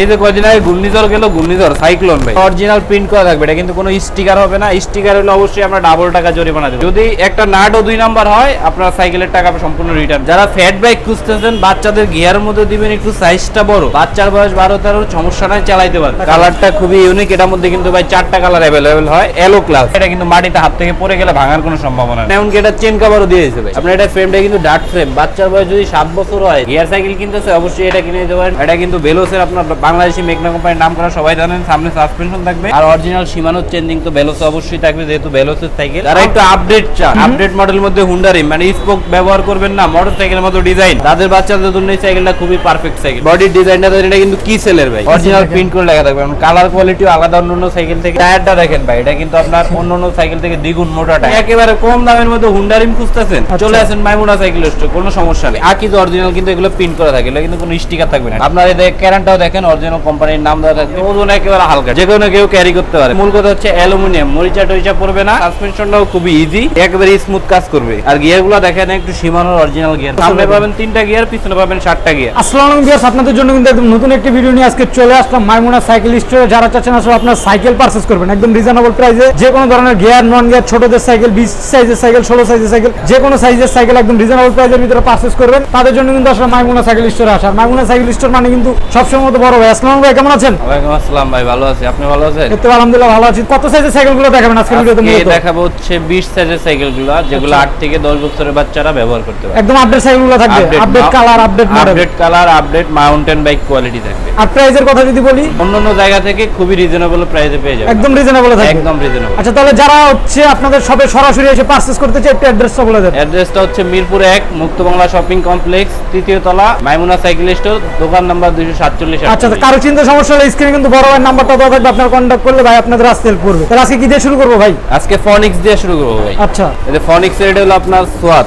এই যে কয়দিন আগে ঘূর্ণিঝড় গেল ঘূর্ণিঝড় সাইক্লোন ভাই। অরিজিনাল প্রিন্ট করা থাকবে এটা কিন্তু কোনো স্টিকার হবে না। স্টিকার হলে অবশ্যই আমরা ডাবল টাকা জরিমানা দেবো। যদি একটা নাট ও দুই নাম্বার হয় আপনার সাইকেলের টাকা সম্পূর্ণ রিটার্ন যারা ফ্যাট বাইক খুঁজতেছেন বাচ্চাদের গিয়ার মধ্যে দিবেন একটু সাইজটা বড়। বাচ্চার বয়স বারো তেরো সমস্যা নাই চালাইতে পারে কালারটা খুবই ইউনিক এটার মধ্যে কিন্তু ভাই চারটা কালার অ্যাভেলেবেল হয় এলো ক্লাস এটা কিন্তু মাটিতে হাত থেকে পড়ে গেলে ভাঙার কোনো সম্ভাবনা নেই। এমনকি এটা চেন কাভারও দিয়ে দিয়েছে ভাই? আপনার এটা ফ্রেমটা কিন্তু ডার্ট ফ্রেম বাচ্চার বয়স যদি সাত বছর হয় গিয়ার সাইকেল কিনতেছে অবশ্যই এটা কিনে দিতে পারেন। এটা কিন্তু বেলোসের আপনার বাংলাদেশি মেঘনা কোম্পানির নাম করা সবাই জানেন সামনে সাসপেনশন থাকবে। আর অরিজিনাল সীমানো চেঞ্জিং তো বেলোসে অবশ্যই থাকবে যেহেতু বেলোসের সাইকেল যারা একটু আপডেট চান আপডেট মডেলের মধ্যে হুন্ডারি মানে স্পোক ব্যবহার করবেন না মোটর সাইকেলের মতো ডিজাইন তাদের বাচ্চাদের জন্য এই সাইকেলটা খুবই পারফেক্ট সাইকেল বডির ডিজাইনটা এটা কিন্তু কি সেলের ভাই? অরিজিনাল প্রিন্ট করে লেখা থাকবে কালার কোয়ালিটিও আলাদা অন্য সাইকেল থেকে। টায়ারটা দেখেন ভাই এটা কিন্তু আপনার অন্য অন্য সাইকেল থেকে দ্বিগুণ মোটা টায়ার একেবারে কম দামের মধ্যে হুন্ডারিম খুঁজতেছেন। চলে আসেন মাইমুনা সাইকেল স্টোর কোনো সমস্যা নেই। আকি তো অরিজিনাল কিন্তু এগুলো প্রিন্ট করা থাকে এগুলো কিন্তু কোনো স্টিকার থাকবে না। আপনার এই ক্যারেন্টাও দেখেন অরিজিনাল কোম্পানির নাম দেওয়া ওজন একেবারে হালকা যে কোনো কেউ ক্যারি করতে পারে। মূল কথা হচ্ছে অ্যালুমিনিয়াম মরিচা টরিচা পড়বে না সাসপেনশনটাও খুবই ইজি একেবারে স্মুথ কাজ করবে। আর গিয়ারগুলো দেখেন একটু সীমানোর অরিজিনাল গিয়ার সামনে পাবেন তিনটা গিয়ার পিছনে পাবেন গিয়ার আসসালামু ভিউয়ার্স আপনাদের জন্য কিন্তু একদম নতুন একটি ভিডিও নিয়ে আজকে চলে আসলাম মাইমুনা সাইকেল স্টোরে যারা চাচ্ছেন আসলে আপনার সাইকেল পারচেস করবেন একদম রিজনেবল প্রাইসে যে কোনো ধরনের গিয়ার নন গিয়ার ছোটদের সাইকেল বিশ সাইজের সাইকেল ষোলো সাইজের সাইকেল যে কোনো সাইজের সাইকেল একদম রিজনেবল প্রাইসের ভিতরে পারচেস করবেন। তাদের জন্য কিন্তু আসলে মাইমুনা সাইকেল স্টোরে আসা। মাইমুনা সাইকেল স্টোর মানে কিন্তু সবসময় মতো বড় ভাই আসসালামু ভাই কেমন আছেন? ওয়ালাইকুম আসসালাম ভাই ভালো আছি। আপনি ভালো আছেন? এতে আলহামদুলিল্লাহ ভালো আছি। কত সাইজের সাইকেল দেখাবেন আজকে ভিডিওতে মূলত? দেখাবো হচ্ছে 20 সাইজের সাইকেল যেগুলো 8 থেকে 10 বছরের বাচ্চারা ব্যবহার করতে পারে। একদম আপডেট সাইকেল থাকবে। Update colour update model update colour update mountain bike quality থাকবে। আর প্রাইসের কথা যদি বলি? অন্যান্য জায়গা থেকে খুবই রিজনেবল প্রাইসে পেয়ে যাবেন। একদম রিজনেবল থাকবে। একদম রিজনেবল আচ্ছা তাহলে যারা হচ্ছে আপনাদের শপে সরাসরি এসে পারচেজ করতে চায় একটু অ্যাড্রেসটা বলে দেন। অ্যাড্রেসটা হচ্ছে মিরপুর এক মুক্ত বাংলা শপিং কমপ্লেক্স তৃতীয় তলা মাইমুনা সাইকেল স্টোর দোকান নাম্বার দুইশো সাতচল্লিশ আচ্ছা কারও চিন্তা সমস্যা হলে স্ক্রিনে কিন্তু বড় ভাইয়ের নাম্বারটা দেওয়া থাকবে আপনারা কন্ট্যাক্ট করলে ভাই আপনাদের আসতে হেল্প করবে তাহলে আজকে কি দিয়ে শুরু করব ভাই? আজকে ফনিক্স দিয়ে শুরু করব ভাই। আচ্ছা। এই যে ফনিক্স এর এটা হলো আপনার সোয়াত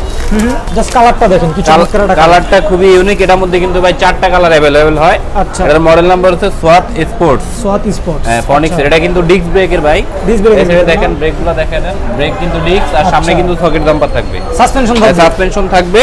জাস্ট কালারটা দেখেন কি চমৎকার একটা কালারটা খুবই ইউনিক এটার মধ্যে কিন্তু ভাই চারটা কালার অ্যাভেলেবেল হয়। আচ্ছা। এটার মডেল নাম্বার হচ্ছে সোয়াত স্পোর্টস। সোয়াত স্পোর্টস। হ্যাঁ ফনিক্স এটা কিন্তু ডিস্ক ব্রেকের ভাই। এর এখানে ভিতরে দেখেন ব্রেকগুলো দেখেন ব্রেক কিন্তু ডিস্ক আর সামনে আচ্ছা। কিন্তু সকেট জাম্পার থাকবে। সাসপেনশন থাকবে। সাসপেনশন থাকবে।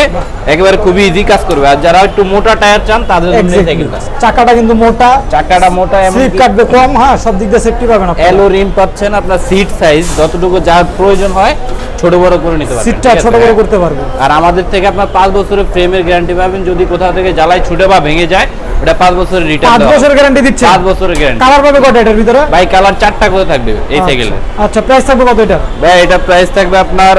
একেবারে খুবই ইজি কাজ করবে। আর যারা একটু মোটা টায়ার চান তাদের জন্য Exactly. সাইকেলটা চাকাটা কিন্তু মোটা চাকাটা মোটা স্লিপ কাটবে কম হ্যাঁ সব দিক দিয়ে সেফটি পাবেন আপনি এলো রিম পাচ্ছেন আপনার সিট সাইজ যতটুকু যার প্রয়োজন হয় ছোট বড় করে নিতে পারবেন সিটটা ছোট বড় করতে পারবেন আর আমাদের থেকে আপনার পাঁচ বছরের ফ্রেমের গ্যারান্টি পাবেন যদি কোথাও থেকে জ্বালায় ছুটে বা ভেঙে যায় ওটা পাঁচ বছরের রিটার্ন পাঁচ বছর গ্যারান্টি দিচ্ছে। পাঁচ বছরের গ্যারান্টি কালার পাবে কত এটার ভিতরে? ভাই কালার চারটা করে থাকবে এই সাইকেলে আচ্ছা, আচ্ছা প্রাইস থাকবে কত এটা ভাই এটা প্রাইস থাকবে আপনার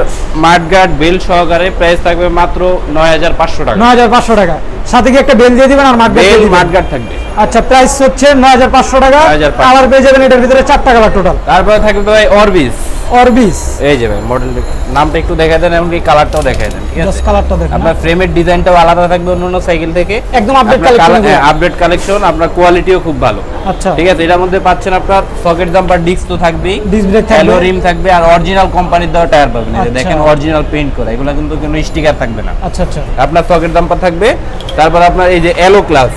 মাঠগার্ড বেল সহকারে প্রাইস থাকবে মাত্র নয় হাজার পাঁচশো টাকা। নয় হাজার পাঁচশো টাকা। সাথে কি একটা বেল দিয়ে দিবেন আর মাঠ বেল মাঠগার্ড থাকবে। আচ্ছা প্রাইস হচ্ছে নয় হাজার পাঁচশো টাকা। 9,500 কালার পেয়ে যাবেন এটার ভিতরে চারটা কালার টোটাল তারপরে থাকবে ভাই অরবিস অরবিস এই যে ভাই মডেল নামটা একটু দেখাই দেন এমনকি কালারটাও দেখাই দেন ঠিক আছে? কালারটা দেখেন। আপনার ফ্রেমের ডিজাইনটাও আলাদা থাকবে অন্যান্য সাইকেল থেকে। একদম আপডেট কালেকশন আপডেট কালেকশন আপনার কোয়ালিটিও খুব ভালো। আচ্ছা। ঠিক আছে এটার মধ্যে পাচ্ছেন আপনার সকেট জাম্পার ডিস্ক তো থাকবেই। ডিস ব্রেক থাকবে। হ্যালো রিম থাকবে আর অরিজিনাল কোম্পানির দেওয়া টায়ার পাবেন। এই আচ্ছা। দেখেন অরিজিনাল পেইন্ট করা। এগুলো কিন্তু কোনো স্টিকার থাকবে না। আচ্ছা আচ্ছা। আপনার সকেট জাম্পার থাকবে। তারপর আপনার এই যে এলো ক্লাস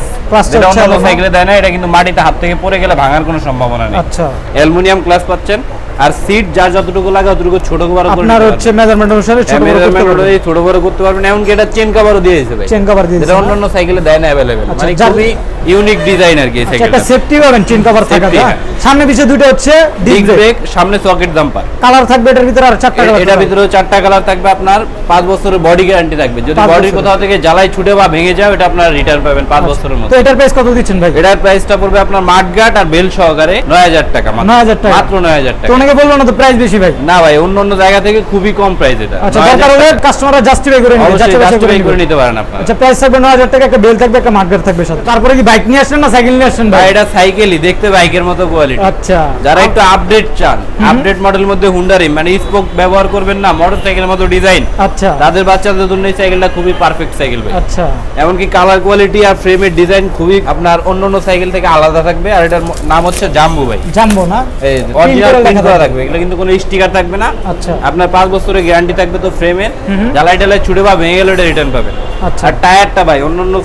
যেটা অন্যান্য সাইকেলে দেয় না এটা কিন্তু মাটিতে হাত থেকে পড়ে গেলে ভাঙার কোনো সম্ভাবনা নেই। আচ্ছা। অ্যালুমিনিয়াম ক্লাস পাচ্ছেন। আর সিট যার যতটুকু লাগে অতটুকু ছোট বড় করে আপনার হচ্ছে মেজারমেন্ট অনুসারে ছোট। বড় করতে পারবেন ছোট বড় করতে পারবেন এমনকি এটা চেন কভারও দিয়ে ভাই চেন কভার দিয়ে যেটা? অন্যান্য সাইকেলে দেয় না অ্যাভেলেবেল আচ্ছা, মানে খুবই ইউনিক ডিজাইন আর কি এই আচ্ছা, একটা সেফটি পাবেন চেন কভার থাকা Safety, হ্যাঁ। হ্যাঁ। সামনে পিছে দুটো হচ্ছে ডিস্ক ডিস্ক ব্রেক সামনে সকেট জাম্পার কালার থাকবে এটার ভিতরে আর চারটা কালার এটার ভিতরে চারটা কালার থাকবে আপনার পাঁচ বছরের বডি গ্যারান্টি থাকবে যদি বডির কোথাও থেকে জ্বালাই ছুটে বা ভেঙে যায় এটা আপনার রিটার্ন পাবেন পাঁচ বছরের মধ্যে তো এটার প্রাইস কত দিচ্ছেন ভাই এটার প্রাইসটা পড়বে আপনার মাঠগাট আর বেল সহকারে নয় হাজার টাকা মাত্র। 9,000 টাকা। মাত্র নয় হাজার তো টাকা অনেকে বলল না তো প্রাইস বেশি ভাই। না ভাই অন্য অন্য জায়গা থেকে খুবই কম প্রাইস এটা। আচ্ছা দরকার হলে কাস্টমাররা জাস্টিফাই করে নেবে যাচাই করে নিতে পারেন আপনারা। আচ্ছা প্রাইস থাকবে নয় হাজার টাকা একটা বেল থাকবে একটা মার্কেট থাকবে সাথে। তারপরে কি বাইক নিয়ে আসছেন না সাইকেল নিয়ে আসছেন ভাই? এটা সাইকেলই দেখতে বাইকের মতো কোয়ালিটি আচ্ছা। যারা একটু আপডেট চান আপডেট মডেলের মধ্যে হুন্ডারি মানে স্পোক ব্যবহার করবেন না মোটর সাইকেলের মতো ডিজাইন আচ্ছা। তাদের বাচ্চাদের জন্য এই সাইকেলটা খুবই পারফেক্ট সাইকেল ভাই। আচ্ছা। এমনকি কালার কোয়ালিটি আর ফ্রেমের ডিজাইন খুবই আপনার অন্য অন্য সাইকেল থেকে আলাদা থাকবে আর এটার নাম হচ্ছে জাম্বু ভাই। জানব না? এই অরিজিনাল করা থাকবে এগুলো কিন্তু কোনো স্টিকার থাকবে না। আচ্ছা। আপনার পাঁচ বছরের গ্যারান্টি থাকবে তো ফ্রেমের জ্বালাই টালাই ছুটে বা ভেঙে গেলে রিটার্ন পাবেন আচ্ছা। আর টায়ারটা ভাই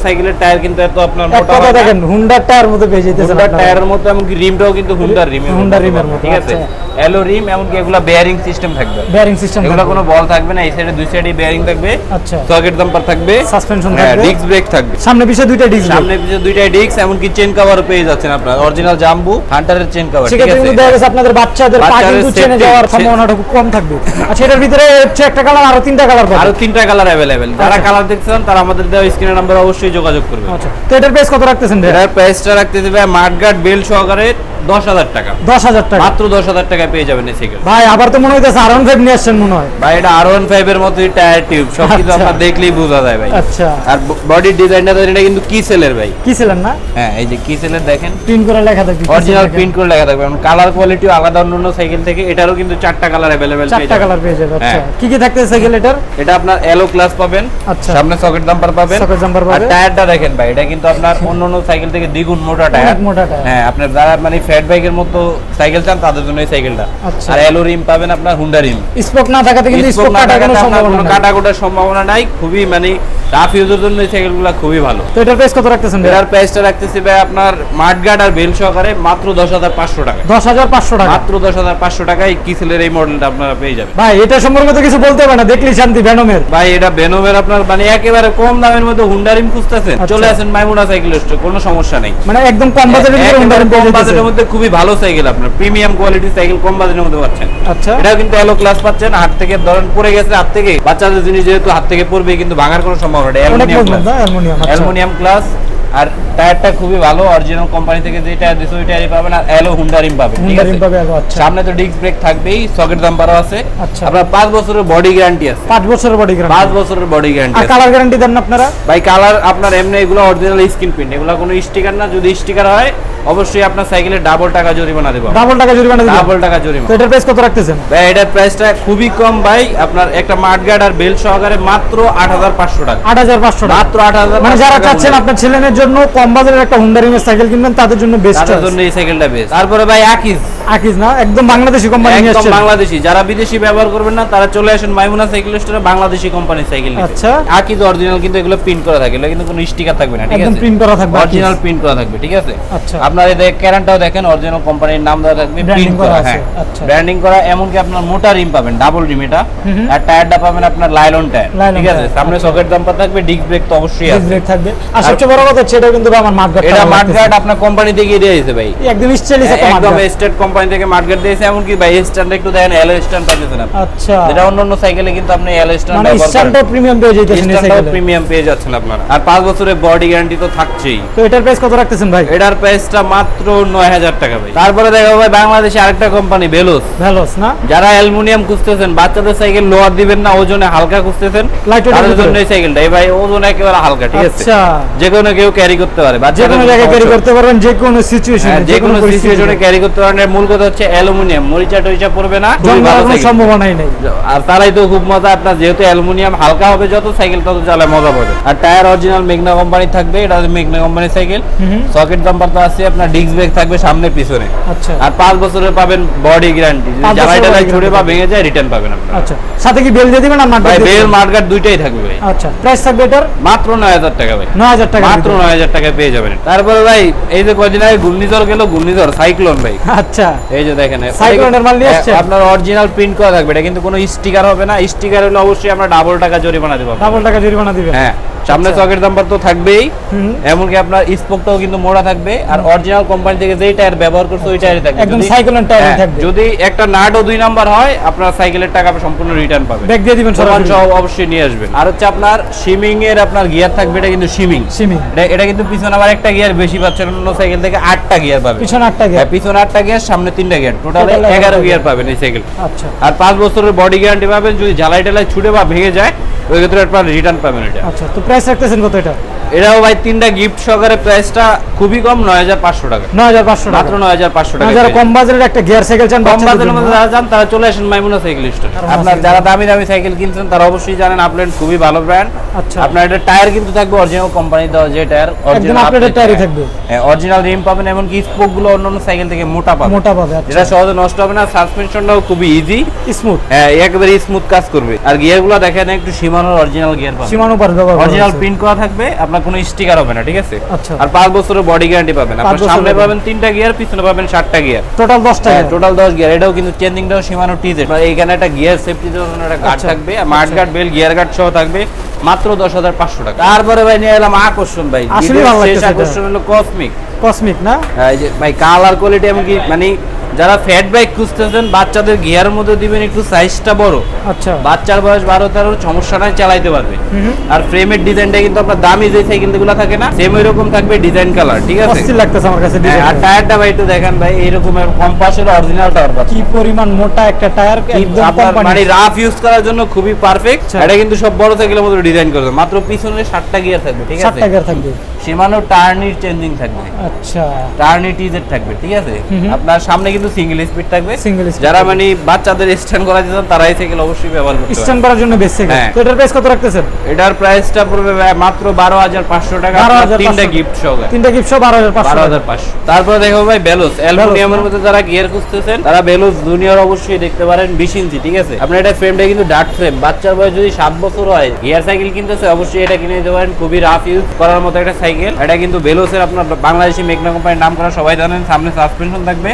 সাইকেলের টায়ার কিন্তু এত আপনার মোটা কথা দেখেন হুন্ডার টায়ার পেয়ে যেতেছেন হুন্ডার টায়ারের মতো এমনকি রিমটাও কিন্তু হুন্ডার রিম হুন্ডার রিমের মতো, ঠিক আছে? রিম এমনকি এগুলা বেয়ারিং সিস্টেম থাকবে। বেয়ারিং সিস্টেম এগুলা কোনো বল থাকবে না এই সাইডে দুই সাইডে বেয়ারিং থাকবে। আচ্ছা। সকেট থাকবে। Suspension হ্যাঁ থাকবে। ডিস্ক ব্রেক থাকবে। সামনে পিছে দুইটা ডিস্ক সামনে পিছে দুইটাই ডিস্ক এমনকি চেন কভার পেয়ে যাচ্ছেন আপনার। অরিজিনাল জাম্বু হান্টারের চেন কভার ঠিক আছে? দেখা গেছে আপনাদের বাচ্চাদের কিন্তু চেনে যাওয়ার সম্ভাবনাটা খুব কম থাকবে। আচ্ছা এটার ভিতরে হচ্ছে একটা কালার আরও তিনটা কালার পাবে। আরও তিনটা কালার অ্যাভেলেবেল যারা আচ্ছা। কালার দেখছেন তারা আমাদের দেওয়া স্ক্রিনের নাম্বার অবশ্যই যোগাযোগ করবে আচ্ছা। তো এটার প্রাইস কত রাখতেছেন এটার প্রাইসটা রাখতে দেবে মাঠগার্ড বেল সহকারে দশ হাজার টাকা। দশ হাজার টাকা। মাত্র দশ হাজার টাকায় পেয়ে যাবেন এই সাইকেল ভাই আবার তো মনে হইতেছে আরন ফাইভ নিয়ে আসছেন মনে হয়। ভাই এটা আর ওয়ান ফাইভ এর মতোই টায়ার টিউব সব কিছু আচ্ছা। আপনার দেখলেই বোঝা যায় ভাই। আচ্ছা। আর বডির ডিজাইনটা এটা কিন্তু কি সেলের ভাই। কি ছিলেন না? হ্যাঁ এই যে কি সেলের দেখেন। প্রিন্ট করে লেখা থাকবে অরিজিনাল প্রিন্ট করে লেখা থাকবে। কালার কোয়ালিটি আলাদা অন্য সাইকেল থেকে এটারও কিন্তু চারটা কালার অ্যাভেলেবেল চারটা কালার পেয়ে যাবে আচ্ছা। হ্যাঁ। কি কি থাকতেছে সাইকেল এটার? এটা আপনার এলো ক্লাস পাবেন আচ্ছা। সামনে সকেট জাম্পার পাবেন। Socket jumper আর টায়ারটা দেখেন ভাই এটা কিন্তু আপনার অন্য অন্য সাইকেল থেকে দ্বিগুণ মোটা টায়ার মোটা টায়ার। হ্যাঁ আপনার যারা মানে ফ্যাট বাইকের মতো সাইকেল চান তাদের জন্য এই সাইকেলটা। আচ্ছা। আর এলো রিম পাবেন আপনার হুন্ডা রিম। স্পোক না থাকাতে কিন্তু স্পোক কাটার কোনো সম্ভাবনা কোনো নাই। কাটাকুটার সম্ভাবনা নাই। খুবই মানে রাফ ইউজের জন্য এই সাইকেলগুলো খুবই ভালো। তো এটার প্রাইস কত রাখতেছেন এটার প্রাইসটা রাখতেছি ভাই আপনার মাঠগার্ড আর বেল সহকারে মাত্র দশ হাজার পাঁচশো টাকা। দশ হাজার পাঁচশো টাকা। মাত্র দশ হাজার পাঁচশো টাকায় কিসেলের এই মডেলটা আপনারা পেয়ে যাবেন। ভাই এটা সম্পর্কে তো কিছু বলতে হবে না। দেখলি শান্তি ভ্যানমের। ভাই এটা বেনোভের আপনার মানে একেবারে কম দামের মধ্যে হুন্ডা রিম খুঁজতেছেন। আচ্ছা। চলে আসেন মাইমুনা সাইকেল স্টোর কোনো সমস্যা নেই। মানে একদম কম বাজেটের ভিতরে হুন্ডা রিম কম বাজেটের মধ্যে খুবই ভালো সাইকেল আপনার। প্রিমিয়াম কোয়ালিটির সাইকেল কম বাজেটের মধ্যে পাচ্ছেন। আচ্ছা। এটাও কিন্তু এলো ক্লাস পাচ্ছেন। হাত থেকে ধরেন পড়ে গেছে হাত থেকে বাচ্চাদের জিনিস যেহেতু হাত থেকে পড়বে কিন্তু ভাঙার কোনো সম্ভাবনা নেই। অ্যালুমিনিয়াম আচ্ছা। অ্যালুমিনিয়াম ক্লাস আর টায়ারটা খুবই ভালো। অরিজিনাল কোম্পানি থেকে যে টায়ার দিছে ওই টায়ারই পাবেন। আর এলো হুন্ডা রিম পাবেন ঠিক আছে? আচ্ছা। সামনে তো ডিস্ক ব্রেক থাকবেই সকেট দাম্পারও আছে। আচ্ছা। আপনার পাঁচ বছরের বডি গ্যারান্টি আছে। পাঁচ বছরের বডি পাঁচ গ্যারান্টি বছরের বডি গ্যারান্টি আর কালার গ্যারান্টি দেন আপনারা? ভাই কালার আপনার এমনি এগুলো অরিজিনাল স্ক্রিন প্রিন্ট এগুলো কোনো স্টিকার না। যদি স্টিকার হয় অবশ্যই আপনার সাইকেলে ডাবল টাকা জরিমানা দেবো ডাবল টাকা জরিমানা দিবেন? ডাবল টাকা তো জরিমানা এটার প্রাইস কত রাখতেছেন? ভাই এটার প্রাইসটা খুবই কম ভাই। আপনার একটা মাঠ গার্ড আর বেল সহকারে মাত্র আট হাজার পাঁচশো টাকা। আট হাজার পাঁচশো টাকা। মাত্র আট হাজার মানে যারা চাচ্ছেন আপনার ছেলেমেয়ের জন্য কম বাজারের একটা হুন্ডারিং রিমের সাইকেল কিনবেন তাদের জন্য বেস্ট তাদের জন্য এই সাইকেলটা বেস্ট তারপরে ভাই আকিজ আকিজ না একদম বাংলাদেশি কোম্পানি নিয়ে আসছেন। বাংলাদেশি। যারা বিদেশি ব্যবহার করবেন না তারা চলে আসেন মাইমুনা সাইকেল স্টোরে বাংলাদেশি কোম্পানির সাইকেল আচ্ছা। আকিজ অরিজিনাল কিন্তু এগুলো প্রিন্ট করা থাকে এগুলো কিন্তু কোনো স্টিকার থাকবে না ঠিক একদম প্রিন্ট করা থাকবে অরিজিনাল প্রিন্ট করা থাকবে ঠিক আছে? আচ্ছা। আপনার এই ক্যারেন্টটাও দেখেন অরিজিনাল কোম্পানির নাম দেওয়া থাকবে প্রিন্ট করা করা আছে, হ্যাঁ। আচ্ছা। ব্র্যান্ডিং করা এমনকি আপনার মোটা রিম পাবেন ডাবল রিম এটা। আর টায়ারটা পাবেন আপনার লাইলন টায়ার ঠিক আছে? সামনে। সকেট দাম্পার থাকবে ডিস্ক ব্রেক তো অবশ্যই ডিস্ক আছে। ব্রেক থাকবে। আর সবচেয়ে বড় কথা হচ্ছে কিন্তু আমার এটা মাঠগার্ড আপনার কোম্পানি থেকে দিয়ে দিয়েছে ভাই। একদম স্টাইলিশ একটা একদম স্টেট কোম্পানি থেকে মার্কেট দিয়েছে এমনকি ভাই স্ট্যান্ড একটু দেখেন এলো স্ট্যান্ড পাচ্ছেন আচ্ছা। যেটা অন্য অন্য সাইকেলে কিন্তু আপনি এলো স্ট্যান্ড মানে স্ট্যান্ডটা প্রিমিয়াম পেয়ে স্ট্যান্ডটাও সাইকেলে প্রিমিয়াম পেয়ে যাচ্ছেন আপনারা। আর পাঁচ বছরের বডি গ্যারান্টি তো থাকছেই। তো এটার প্রাইস কত রাখতেছেন ভাই? এটার প্রাইসটা মাত্র নয় হাজার টাকা ভাই। তারপরে দেখো ভাই বাংলাদেশে আরেকটা কোম্পানি বেলোস ভ্যালোস না? যারা অ্যালুমিনিয়াম খুঁজতেছেন বাচ্চাদের সাইকেল লোয়ার দিবেন না ওজনে হালকা খুঁজতেছেন। এর তাদের জন্য এই সাইকেলটা এই ভাই ওজন একেবারে হালকা ঠিক আছে? আচ্ছা। যে কোনো কেউ ক্যারি করতে পারে। যে বাচ্চাদের কোনো কোনো জায়গায় ক্যারি করতে পারবেন যে কোনো সিচুয়েশনে যে কোনো সিচুয়েশনে ক্যারি করতে এর মূল কথা হচ্ছে অ্যালুমিনিয়াম। মরিচা টরিচা পড়বে না। সম্ভাবনাই নেই। আর তারাই তো খুব মজা আপনার যেহেতু অ্যালুমিনিয়াম হালকা হবে যত সাইকেল তত চালায় মজা পাবে। আর টায়ার অরিজিনাল মেঘনা কোম্পানি থাকবে এটা মেঘনা কোম্পানির সাইকেল সকেট জাম্পার তো আছে আপনার ডিস্ক ব্রেক থাকবে সামনে পিছনে। আচ্ছা। আর পাঁচ বছরের পাবেন বডি গ্যারান্টি জ্বালাই টালাই ছুড়ে বা ভেঙে যায় রিটার্ন পাবেন আপনার। আচ্ছা। সাথে কি বেল দিয়ে দিবেন আর মাঠ ভাই বেল মার্কার দুইটাই থাকবে ভাই। আচ্ছা। প্রাইস থাকবে এটার? মাত্র নয় হাজার টাকা ভাই। নয় হাজার টাকা মাত্র নয় হাজার টাকা পেয়ে যাবেন। তারপরে ভাই এই যে কদিন আগে ঘূর্ণিঝড় গেল ঘূর্ণিঝড় সাইক্লোন ভাই। আচ্ছা। এই যে দেখেন সাইক্লোনের মাল নিয়ে এ- আসছেন? আপনার অরিজিনাল প্রিন্ট করা থাকবে এটা কিন্তু কোনো স্টিকার হবে না। স্টিকার হলে অবশ্যই আমরা ডাবল টাকা জরিমানা দেবো। ডাবল টাকা জরিমানা দিবেন। হ্যাঁ সামনে আচ্ছা। চকের দাম্পার তো থাকবেই। এমনকি আপনার স্পোকটাও কিন্তু মোড়া থাকবে। আর অরিজিনাল কোম্পানি থেকে যেই টায়ার ব্যবহার করছে ওই টায়ারই থাকবে। একদম টায়ারই হ্যাঁ, থাকবে। যদি একটা নাটও দুই নাম্বার হয় আপনার সাইকেলের টাকা সম্পূর্ণ রিটার্ন পাবে। ব্যাগ দিয়ে দিবেন সহ অবশ্যই নিয়ে আসবেন। আর হচ্ছে আপনার শিমিং এর আপনার গিয়ার থাকবে এটা কিন্তু শিমিং এটা কিন্তু পিছনে আবার একটা গিয়ার বেশি পাচ্ছেন অন্য সাইকেল থেকে আটটা গিয়ার পাবে পিছনে আটটা হ্যাঁ, গিয়ে পিছনে আটটা গিয়ার সামনে তিনটা গিয়ার টোটাল এগারো গিয়ার পাবেন এই সাইকেল আচ্ছা। আর পাঁচ বছরের বডি গ্যারান্টি পাবেন যদি ঝালাই টালাই ছুটে বা ভেঙে যায় ওই ক্ষেত্রে আপনার রিটার্ন পাবেন এটা। আচ্ছা তো প্রাইস রাখতেছেন কত এটা? এটাও ভাই তিনটা গিফট সহকারে প্রাইসটা খুবই কম নয় হাজার পাঁচশো টাকা। নয় হাজার পাঁচশো মাত্র নয় হাজার পাঁচশো টাকা যারা কম বাজারের একটা গিয়ার সাইকেল চান কম জন্য। মধ্যে যারা যান তারা চলে আসেন মাইমুনা সাইকেল স্টোর। আপনার যারা দামি দামি সাইকেল কিনছেন তারা অবশ্যই জানেন খুবই ভালো ব্র্যান্ড আচ্ছা। আপনার এটা টায়ার কিন্তু থাকবে অরিজিনাল কোম্পানি দেওয়া যে টায়ার একদম updated টায়ারই থাকবে। হ্যাঁ অরিজিনাল রিম পাবেন এমনকি স্পোকগুলো অন্যান্য সাইকেল থেকে মোটা পাবেন। মোটা পাবে আচ্ছা। যেটা সহজে নষ্ট হবে না সাসপেনশনটাও খুবই ইজি স্মুথ হ্যাঁ একেবারে স্মুথ কাজ করবে। আর গিয়ারগুলো দেখেন একটু সীমানোর অরিজিনাল গিয়ার পাবেন। সীমানো পার ব্যবহার করা অরিজিনাল প্রিন্ট করা থাকবে আপনার কোনো স্টিকার হবে না ঠিক আছে? আচ্ছা। আর পাঁচ বছরের বডি গ্যারান্টি পাবেন। আপনার সামনে পাবেন তিনটা গিয়ার পিছনে পাবেন সাতটা গিয়ার টোটাল দশ টাকা টোটাল দশ গিয়ার এটাও কিন্তু চেঞ্জিংটাও সীমানো টিজে এখানে একটা গিয়ার সেফটি জন্য একটা গার্ড আচ্ছা, থাকবে mart guard bell gear guard সহ থাকবে। মাত্র দশ হাজার পাঁচশো টাকা। তারপরে ভাই নিয়ে এলাম আকর্ষণ ভাই। আকর্ষণ হলো কসমিক কসমিক না? এই যে ভাই কালার কোয়ালিটি এমনকি মানে যারা ফ্যাট বাইক খুঁজতেছেন বাচ্চাদের গিয়ারের মধ্যে দিবেন একটু সাইজটা বড়। আচ্ছা। বাচ্চার বয়স বারো তেরোর সমস্যা নাই চালাইতে পারবে। আর ফ্রেমের ডিজাইনটা কিন্তু আপনার দামি যে সাইকেলগুলো থাকে না সেম ওইরকম থাকবে ডিজাইন কালার ঠিক আছে? অস্থির লাগতেছে আমার কাছে হ্যাঁ, আর টায়ারটা ভাই একটু দেখেন ভাই এইরকম কম্পাসের অরিজিনাল টায়ার পাচ্ছেন কি পরিমাণ মোটা একটা টায়ার একদম মানে রাফ ইউজ করার জন্য খুবই পারফেক্ট আচ্ছা। এটা কিন্তু সব বড় সাইকেলের মতো ডিজাইন করবে মাত্র পিছনে সাতটা গিয়ার থাকবে ঠিক আছে? টাকার থাকবে। সীমানো টার্নির চেঞ্জিং থাকবে। আচ্ছা। টার্নি টিজেড থাকবে ঠিক আছে? আপনার সামনে কিন্তু সিঙ্গেল স্পিড থাকবে। Single speed যারা মানে বাচ্চাদের স্ট্যান্ড করা যেতেন তারা এই সাইকেল অবশ্যই ব্যবহার করতে স্ট্যান্ড করার জন্য সাইকেল হ্যাঁ। তো এটার প্রাইস কত রাখতেছেন? এটার প্রাইসটা পড়বে মাত্র বারো হাজার পাঁচশো টাকা। বারো তিনটা গিফট সহ। তিনটা গিফট সহ বারো হাজার পাঁচশো। বারো হাজার পাঁচশো। তারপরে দেখো ভাই বেলোস অ্যালুমিনিয়ামের? মধ্যে যারা গিয়ার খুঁজতেছেন তারা বেলোস জুনিয়র অবশ্যই দেখতে পারেন বিশ ইঞ্চি ঠিক আছে? আপনার এটা ফ্রেমটা কিন্তু ডার্ক ফ্রেম বাচ্চার বয়স যদি সাত বছর হয় গিয়ার সাইকেল কিনতেছে, অবশ্যই এটা কিনে দিতে পারেন। খুবই রাফ ইউজ করার মতো একটা সাইকেল। এটা কিন্তু বেলোসের আপনার বাংলাদেশি মেঘনা কোম্পানির নাম করা সবাই জানেন, সামনে সাসপেনশন থাকবে।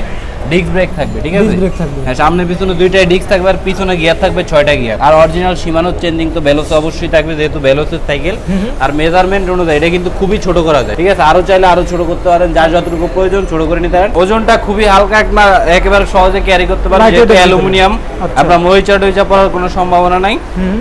ডিস্ক ব্রেক থাকবে ঠিক আছে? brake থাকবে। হ্যাঁ সামনে পিছনে দুইটাই ডিস্ক থাকবে আর পিছনে গিয়ার থাকবে ছয়টা গিয়ার আর অরিজিনাল সীমানোর চেঞ্জিং তো অবশ্যই থাকবে যেহেতু সাইকেল আর মেজারমেন্ট অনুযায়ী এটা কিন্তু খুবই ছোট করা যায় ঠিক আছে? আরও চাইলে আরও ছোট করতে পারেন যার যতটুকু প্রয়োজন ছোট করে নিতে পারেন। ওজনটা খুবই হালকা একেবারে সহজে ক্যারি করতে পারেন যেহেতু অ্যালুমিনিয়াম আচ্ছা। আপনার মরিচা টইচা পড়ার কোনো সম্ভাবনা নাই।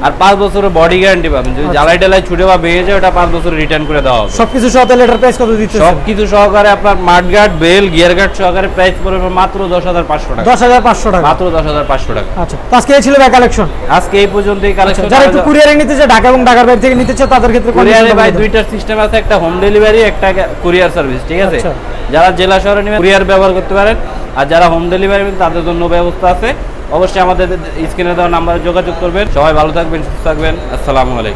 আর পাঁচ বছরের বডি গ্যারান্টি পাবেন যদি আচ্ছা। জ্বালাই টালাই ছুটে বা বেয়ে যায় ওটা পাঁচ বছর রিটার্ন করে দেওয়া হবে। সবকিছু সহ তাহলে এটার প্রাইস কত দিচ্ছে সবকিছু সহকারে আপনার মাঠগার্ড বেল গিয়ার গার্ড সহকারে প্রাইস পড়বে মাত্র দশ হাজার পাঁচশো টাকা। দশ হাজার পাঁচশো টাকা। মাত্র দশ হাজার পাঁচশো টাকা। আচ্ছা আজকে এই ছিল ভাই কালেকশন আজকে এই পর্যন্তই কালেকশন যারা একটু কুরিয়ারে নিতে চায় ঢাকা এবং ঢাকার বাইরে থেকে নিতে চায় তাদের ক্ষেত্রে কুরিয়ারে ভাই। দুইটার সিস্টেম আছে একটা হোম ডেলিভারি একটা কুরিয়ার সার্ভিস ঠিক আছে? আচ্ছা। যারা জেলা শহরে নেবেন কুরিয়ার ব্যবহার করতে পারেন। আর যারা হোম ডেলিভারি তাদের জন্য ব্যবস্থা আছে। অবশ্যই আমাদের স্ক্রিনে দেওয়া নাম্বারে যোগাযোগ করবেন। সবাই ভালো থাকবেন সুস্থ থাকবেন। আসসালামু আলাইকুম।